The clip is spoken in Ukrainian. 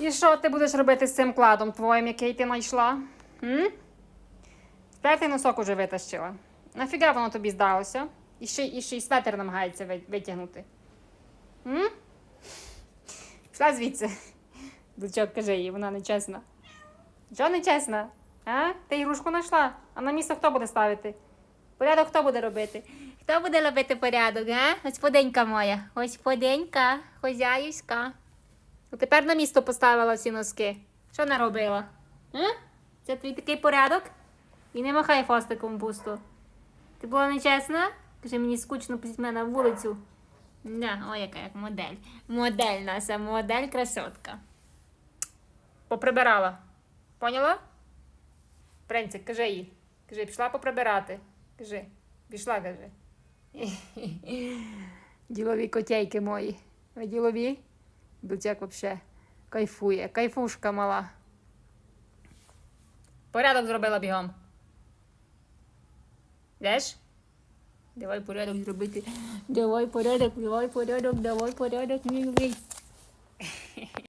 І що ти будеш робити з цим кладом твоїм, який ти знайшла? М? Носок уже витащила. Нафіга воно тобі здалося? І ще, і ще й светер намагається витягнути. Пішла звідси. Дочок, кажи їй, вона нечесна. Чого нечесна? А? Ти ігрушку знайшла? А на місце хто буде ставити? Порядок хто буде робити? Хто буде робити порядок, а? Господинька моя. Господинька, хозяюська. А тепер на місто поставила всі носки. Що наробила? А? Це твій такий порядок? І не махай фастиком пусто. Ти була нечесна? Каже, мені скучно після мене на вулицю. Да, ой, яка як модель. Модель наша, модель красотка. Поприбирала. Поняла? Принцик, кажи їй. Кажи, пішла поприбирати. Кажи, пішла, кажи. Ділові котейки мої. Ви ділові? Бутяк вообще кайфує. Кайфушка мала. Порядок зробила бігом. Йдеш? Давай порядок зробити. Давай порядок, давай порядок, давай порядок, мій.